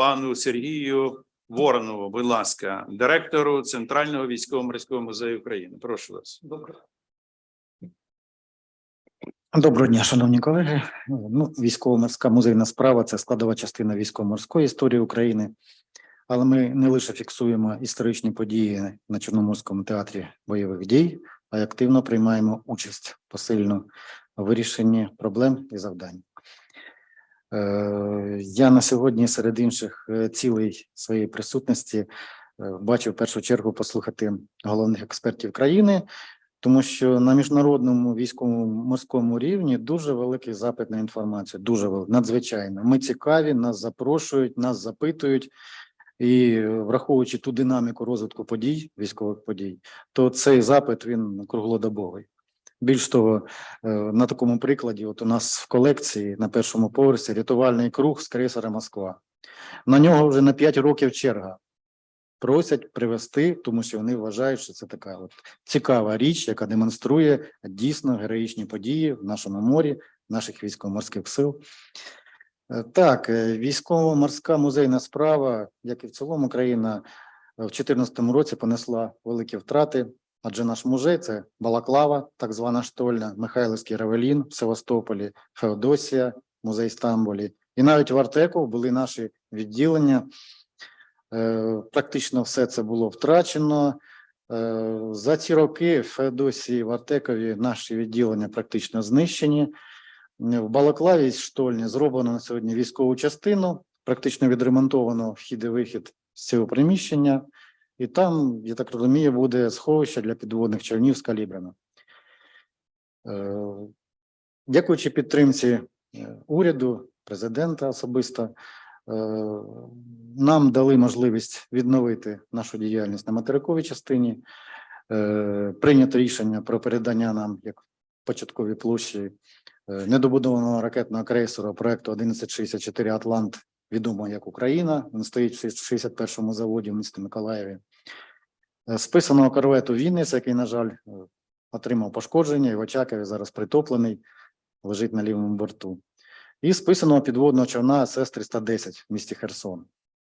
пану Сергію Воронову, будь ласка, директору Центрального військово-морського музею України. Прошу вас. Доброго дня, шановні колеги. Ну, військово-морська музейна справа це складова частина військово-морської історії України. Але ми не лише фіксуємо історичні події на Чорноморському театрі бойових дій, а й активно приймаємо участь посильно у вирішенні проблем і завдань. Е, Я на сьогодні серед інших е, цілей своєї присутності е, бачу в першу чергу послухати головних експертів країни, тому що на міжнародному військовому морському рівні дуже великий запит на інформацію, дуже великий, надзвичайно. Ми цікаві, нас запрошують, нас запитують. І враховуючи ту динаміку розвитку подій, військових подій, то цей запит він круглодобовий. Більш того, е, на такому прикладі, от у нас в колекції на першому поверсі рятувальний круг з крейсера Москва. На нього вже на 5 років черга. Просять привезти, тому що вони вважають, що це така от цікава річ, яка демонструє дійсно героїчні події в нашому морі, наших військово-морських сил. Е, Так, е, військово-морська музейна справа, як і в цілому країна, в 2014 році понесла великі втрати, адже наш музей це Балаклава, так звана штольня, Михайлівський Равелін в Севастополі, Феодосія, музей Стамбулі. І навіть в Артеку були наші відділення. Е, Практично все це було втрачено. Е, За ці роки в Феодосії в Артекові наші відділення практично знищені. В Балаклаві Штольні зроблено на сьогодні військову частину, практично відремонтовано вхід і вихід з цього приміщення, і там, я так розумію, буде сховище для підводних човнів з калібрами. Е, Дякуючи підтримці е, уряду, президента особисто, е, нам дали можливість відновити нашу діяльність на материковій частині. Прийнято рішення про передання нам як початкові площі недобудованого ракетного крейсера проекту 1164 Атлант, відомо як Україна. Він стоїть в 61-му заводі в місті Миколаєві. Е, Списаного корвету Вінниця, який, на жаль, е, отримав пошкодження і в Очакові зараз притоплений, лежить на лівому борту. І списаного підводного човна СС-310 в місті Херсон.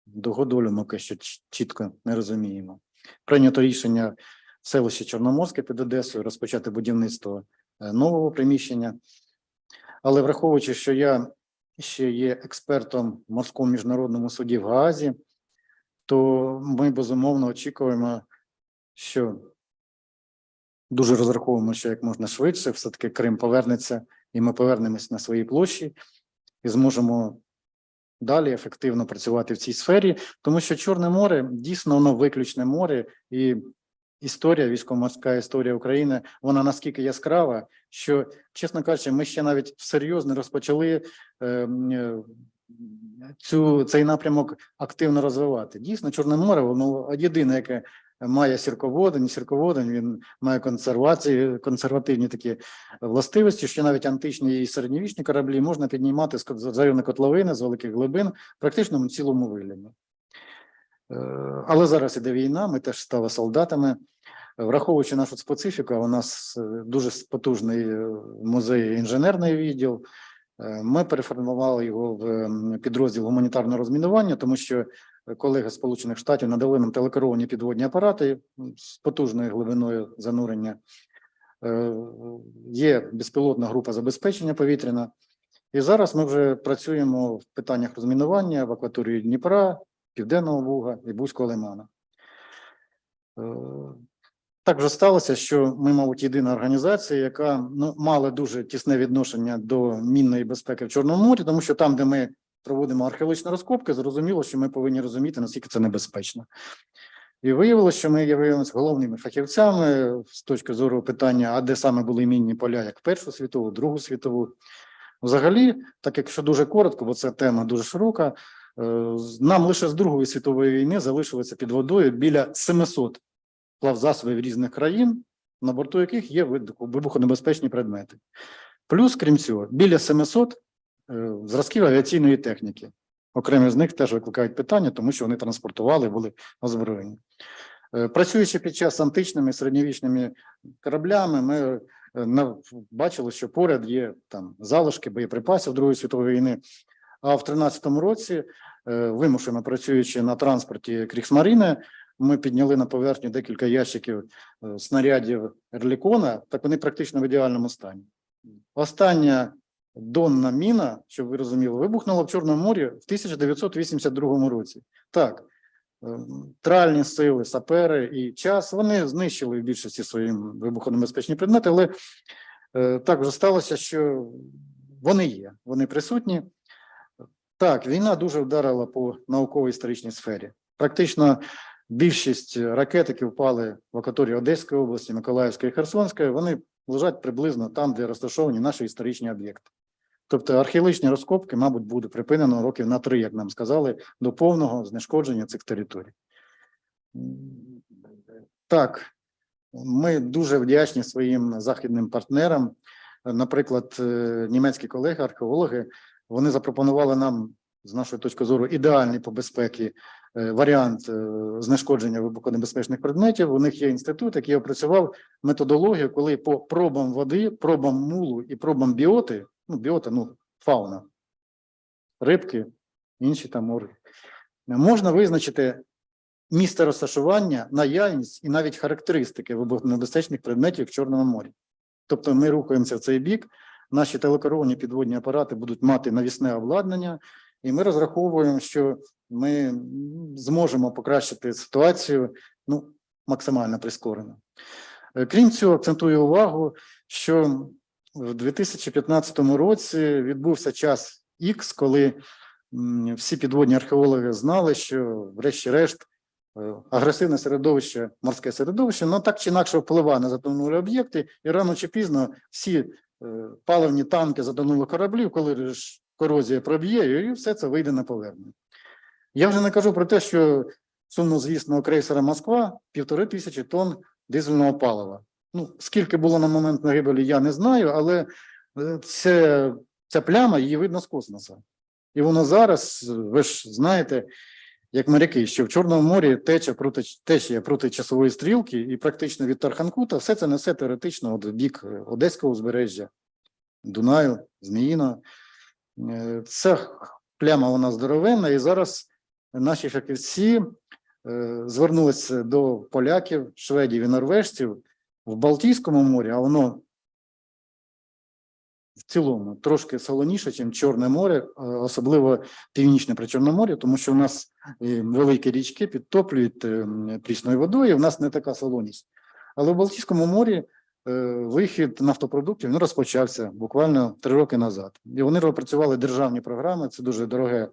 Догодолю ми поки що чітко не розуміємо. Прийнято рішення в селищі Чорноморське під Одесою розпочати будівництво е, нового приміщення. Але враховуючи, що я ще є експертом в морському міжнародному суді в Гаазі, то ми безумовно очікуємо, що дуже розраховуємо, що як можна швидше, все-таки Крим повернеться, і ми повернемось на свої площі і зможемо далі ефективно працювати в цій сфері, тому що Чорне море дійсно воно виключне море, і історія, військово-морська історія України, вона наскільки яскрава, що, чесно кажучи, ми ще навіть всерйоз не розпочали е, е, цю, цей напрямок активно розвивати. Дійсно, Чорне море, воно єдине, яке має сірководень, сірководень, він має консервації, консервативні такі властивості, що навіть античні і середньовічні кораблі можна піднімати з кот- з району котловини, з великих глибин, практично в цілому вигляді. Е, Але зараз іде війна, ми теж стали солдатами. Враховуючи нашу специфіку, у нас е, дуже потужний е, музей інженерний відділ. Ми переформували його в підрозділ гуманітарного розмінування, тому що колеги Сполучених Штатів надали нам телекеровані підводні апарати з потужною глибиною занурення. Е, Є безпілотна група забезпечення повітряна. І зараз ми вже працюємо в питаннях розмінування в акваторії Дніпра, Південного Буга і Бузького лимана. Е, Так вже сталося, що ми, мабуть, єдина організація, яка ну, мала дуже тісне відношення до мінної безпеки в Чорному морі, тому що там, де ми проводимо археологічні розкопки, зрозуміло, що ми повинні розуміти, наскільки це небезпечно. І виявилося, що ми явилися головними фахівцями з точки зору питання, а де саме були мінні поля, як Першу світову, Другу світову. Взагалі, так якщо дуже коротко, бо це тема дуже широка, е, нам лише з Другої світової війни залишилося під водою біля 700 плавзасобів різних країн, на борту яких є вибухонебезпечні предмети. Плюс, крім цього, біля 700 е, зразків авіаційної техніки. Окремі з них теж викликають питання, тому що вони транспортували, були озброєні. Е, Працюючи під час античними середньовічними кораблями, ми е, бачили, що поряд є там залишки боєприпасів Другої світової війни. А в 13-му році, е, вимушено працюючи на транспорті Кріксмаріни, ми підняли на поверхню декілька ящиків е, снарядів Ерлікона, так вони практично в ідеальному стані. Остання донна міна, щоб ви розуміли, вибухнула в Чорному морі в 1982 році. Так, е, тральні сили, сапери і час вони знищили в більшості своїм вибухонебезпечні предмети, але е, так вже сталося, що вони є, вони присутні. Так, війна дуже вдарила по науково-історичній сфері. Практично більшість ракет, які впали в акваторії Одеської області, Миколаївської і Херсонської, вони лежать приблизно там, де розташовані наші історичні об'єкти. Тобто археологічні розкопки, мабуть, буде припинено років на три, як нам сказали, до повного знешкодження цих територій. Так, ми дуже вдячні своїм західним партнерам. Наприклад, е, німецькі колеги, археологи, вони запропонували нам, з нашої точки зору, ідеальний по безпеці е, варіант е, знешкодження вибухонебезпечних предметів. У них є інститут, який опрацював методологію, коли по пробам води, пробам мулу і пробам біоти, ну біота, ну фауна, рибки, інші там органи, можна визначити місце розташування, наявність і навіть характеристики вибухонебезпечних предметів в Чорному морі. Тобто ми рухаємося в цей бік, наші телекеровані підводні апарати будуть мати навісне обладнання, і ми розраховуємо, що ми зможемо покращити ситуацію ну, максимально прискорено. Е, Крім цього, акцентую увагу, що в 2015 році відбувся час Х, коли всі підводні археологи знали, що, врешті-решт, е, агресивне середовище, морське середовище, ну так чи інакше впливає на затонулі об'єкти, і рано чи пізно всі е, паливні танки затонули кораблів, коли ж корозія проб'є, і все це вийде на поверхню. Я вже не кажу про те, що сумнозвісного крейсера Москва півтори тисячі тонн дизельного палива. Ну, скільки було на момент загибелі, я не знаю, але е, це, ця пляма її видно з космосу. І воно зараз, ви ж знаєте, як моряки, що в Чорному морі тече проти течія проти часової стрілки, і практично від Тарханкута все це несе теоретично от бік е, Одеського узбережжя, Дунаю, Зміїна. Е, Ця пляма вона здоровенна, і зараз наші фахівці звернулися до поляків, шведів і норвежців в Балтійському морі, а воно в цілому трошки солоніше, ніж Чорне море, е, особливо північне при Чорному морі, тому що у нас е, великі річки підтоплюють е, прісною водою, і в нас не така солоність. Але в Балтійському морі вихід нафтопродуктів ну, розпочався буквально три роки назад. І вони опрацювали державні програми, це дуже дороге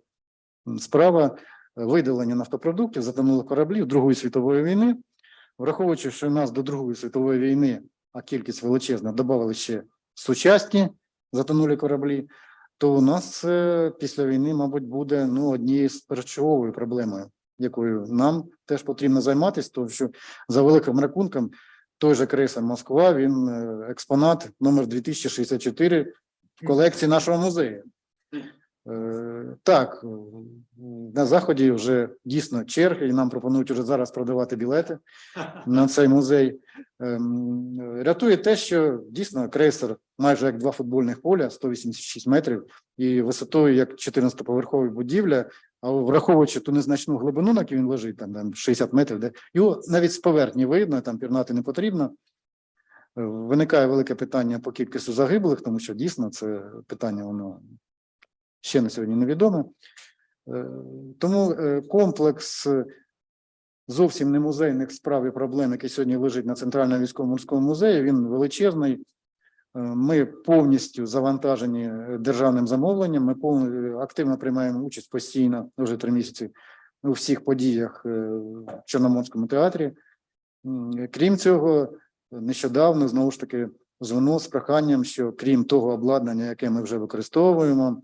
м, справа. Видалення нафтопродуктів, затонулих кораблів Другої світової війни. Враховуючи, що у нас до Другої світової війни, а кількість величезна, додали ще сучасні затонулі кораблі, то у нас е, після війни, мабуть, буде ну, однією з першочерговою проблемою, якою нам теж потрібно займатися, тому що за великим рахунком той же крейсер Москва, він е, експонат номер 2064 в колекції нашого музею. Е, Так, е, на заході вже дійсно черги, і нам пропонують вже зараз продавати білети на цей музей. Ем, Рятує те, що дійсно крейсер майже як два футбольних поля, 186 метрів, і висотою як 14-поверхова будівля. А враховуючи ту незначну глибину, на якій він лежить, там, там 60 метрів, де його навіть з поверхні видно, там пірнати не потрібно. Е, Виникає велике питання по кількості загиблих, тому що дійсно це питання воно ще на сьогодні невідоме. Е, Тому е, комплекс е, зовсім не музейних справ і проблем, який сьогодні лежить на Центральному військово-морському музеї, він величезний. Ми повністю завантажені державним замовленням. Ми активно приймаємо участь постійно вже три місяці у всіх подіях в Чорноморському театрі. Крім цього, нещодавно знову ж таки звернув з проханням, що крім того обладнання, яке ми вже використовуємо,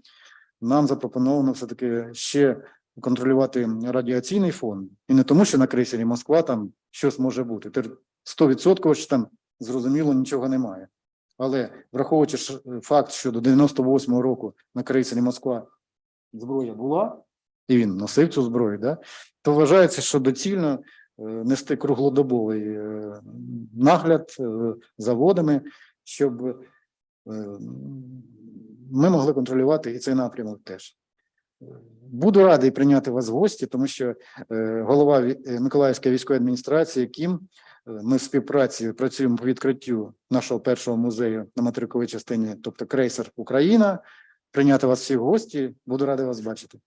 нам запропоновано все-таки ще контролювати радіаційний фон. І не тому, що на крейсері Москва там щось може бути. Тер- 100% що там зрозуміло нічого немає. Але враховуючи е, факт, що до 98-го року на крейсері Москва зброя була, і він носив цю зброю, да, то вважається, що доцільно е, нести круглодобовий е, нагляд заводами, щоб ми могли контролювати і цей напрямок теж. Буду радий прийняти вас в гості, тому що е, голова е, Миколаївської військової адміністрації, Кім, е, ми в співпраці працюємо по відкриттю нашого першого музею на материковій частині, тобто крейсер Україна. Прийняти вас всіх гості. Буду радий вас бачити.